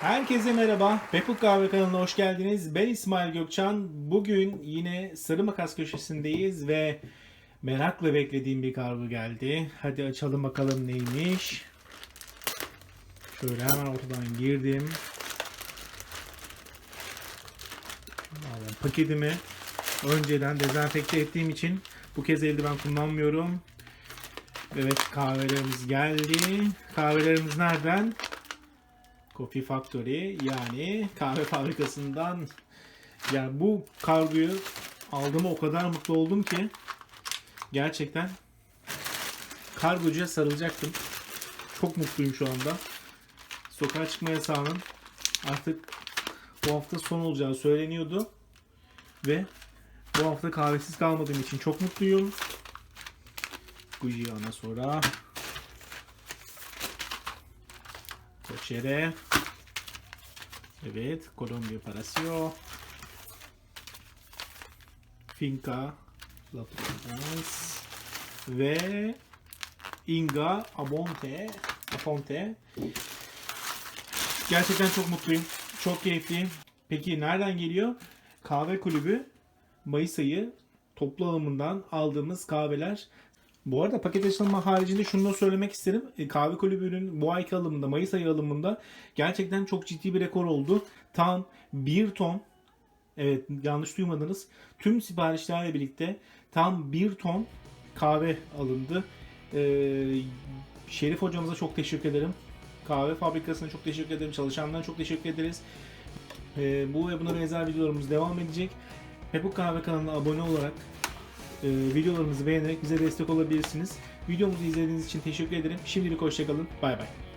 Herkese merhaba. Pepuk Kahve kanalına hoş geldiniz. Ben İsmail Gökçan. Bugün yine Sarı Makas köşesindeyiz ve merakla beklediğim bir kargo geldi. Hadi açalım bakalım neymiş. Şöyle hemen ortadan girdim. Aldım paketimi önceden dezenfekte ettiğim için bu kez eldiven kullanmıyorum. Evet kahvelerimiz geldi. Kahvelerimiz nereden? Coffee Factory yani kahve fabrikasından yani bu kargoyu aldığıma o kadar mutlu oldum ki gerçekten kargocuya sarılacaktım. Çok mutluyum şu anda. Sokağa çıkma yasağının artık bu hafta son olacağı söyleniyordu. Ve bu hafta kahvesiz kalmadığım için çok mutluyum. Gujiana sonra Cochere Evet, Colombia Palacio Finca La Provence ve Inga Abonte Aponte Gerçekten çok mutluyum. Çok keyifli. Peki nereden geliyor? Kahve kulübü Mayıs ayı toplu alımından aldığımız kahveler. Bu arada paket açılma haricinde şunu da söylemek isterim. E, Kahve kulübünün bu ayki alımında, Mayıs ayı alımında gerçekten çok ciddi bir rekor oldu. Tam 1 ton, evet yanlış duymadınız, tüm siparişlerle birlikte tam 1 ton kahve alındı. Ee, Şerif hocamıza çok teşekkür ederim. Kahve fabrikasına çok teşekkür ederim. Çalışanlarına çok teşekkür ederiz. Ee, bu ve buna benzer videolarımız devam edecek. Pepuk Kahve kanalına abone olarak e, videolarımızı beğenerek bize destek olabilirsiniz. Videomuzu izlediğiniz için teşekkür ederim. Şimdilik hoşçakalın. Bay bay.